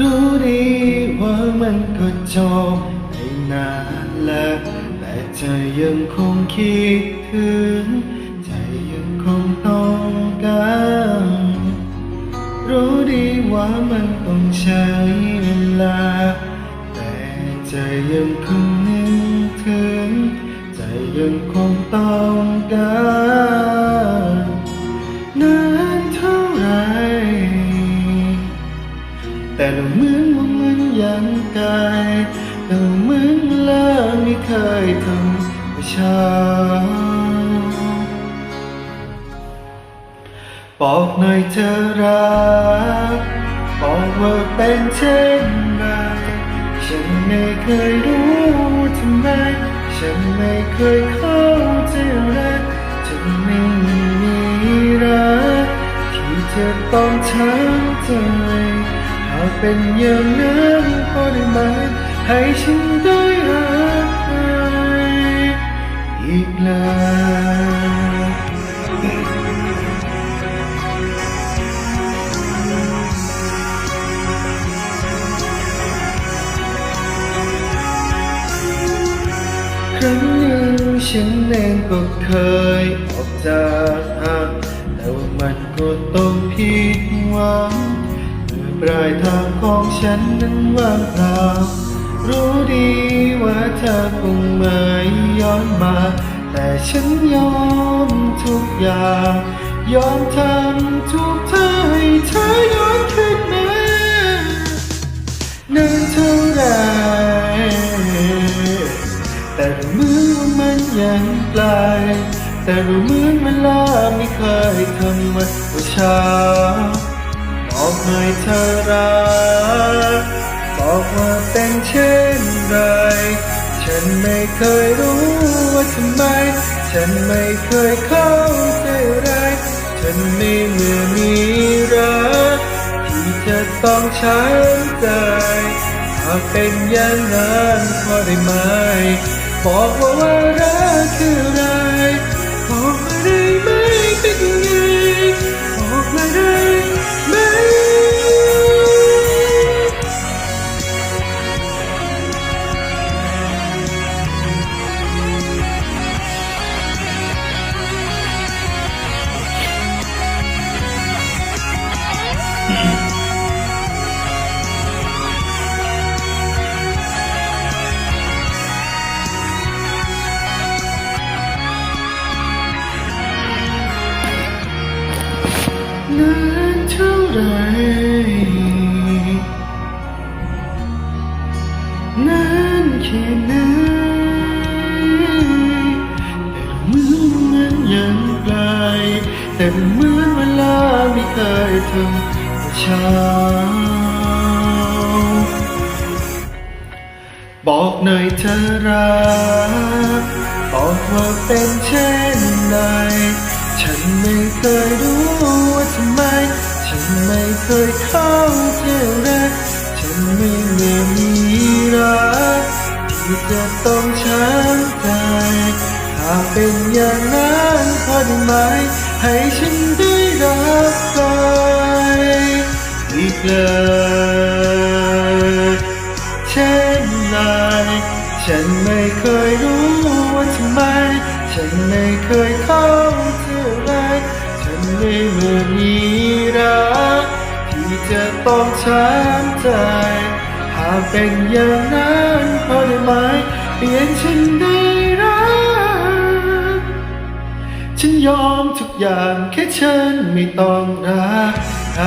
รู้ดีว่ามันก็จบไปนานแล้วแต่ใจยังคงคิดถึง ใจยังคงต้องการรู้ดีว่ามันต้องใช้เวลา แต่ใจยังคงนึกถึง ใจยังคงต้องการ ยังไกลแต่ดูเหมือนเวลาไม่เคยทำให้ช้าบอกหน่อยเธอรักบอกว่าเป็นเช่นไรฉันไม่เคยรู้ทำไม ฉันไม่เคยเข้าใจรักฉันไม่มีรักที่จะต้องช้ำใจ เป็นอย่างนั้นก็ได้ไหมให้ฉันได้รักใครอีกแล้วครั้งหนึ่งฉันเองก็เคยออกจากห่างแต่ว่ามันก็ต้องผิดหวัง ปลายทางของฉันนั้นว่างเปล่ารู้ดีว่าเธอคงไม่ย้อนมา แต่ฉันยอมทุกอย่าง ยอมทำทุกเธอให้เธอย้อนคืนมานานเท่าไรแต่เหมือนว่ามันยังไกลแต่รู้เหมือนเวลาไม่เคยทำมาว่าช้า บอกหน่อยเธอรักบอกว่าเป็นเช่นไร ฉันไม่เคยรู้ว่าทำไม ฉันไม่เคยเข้าใจไร ฉันไม่เมื่อมีรัก ที่จะต้องช้ำใจหากเป็นอย่างนั้นพอได้ไหม บอกว่าว่ารักคืออะไร นานเท่าไรนานแค่ไหนแต่เหมือนว่ามันยังไกลแต่เหมือนเวลาไม่เคยทำช้าบอกหน่อยเธอรักบอกว่าเป็นเช่นไรฉันไม่เคยรู้ ฉันไม่เคยเข้าใจรักฉันไม่เมื่อมีรักที่จะต้องช้ำใจหากเป็นอย่างนั้นพอได้ไหม ให้ฉันได้รับไปอีกเลย จะต้องช้ำใจ หากเป็นอย่างนั้นพอได้ไหมเปลี่ยนฉันได้รัก ฉันยอมทุกอย่างแค่ฉันไม่ต้องรักใคร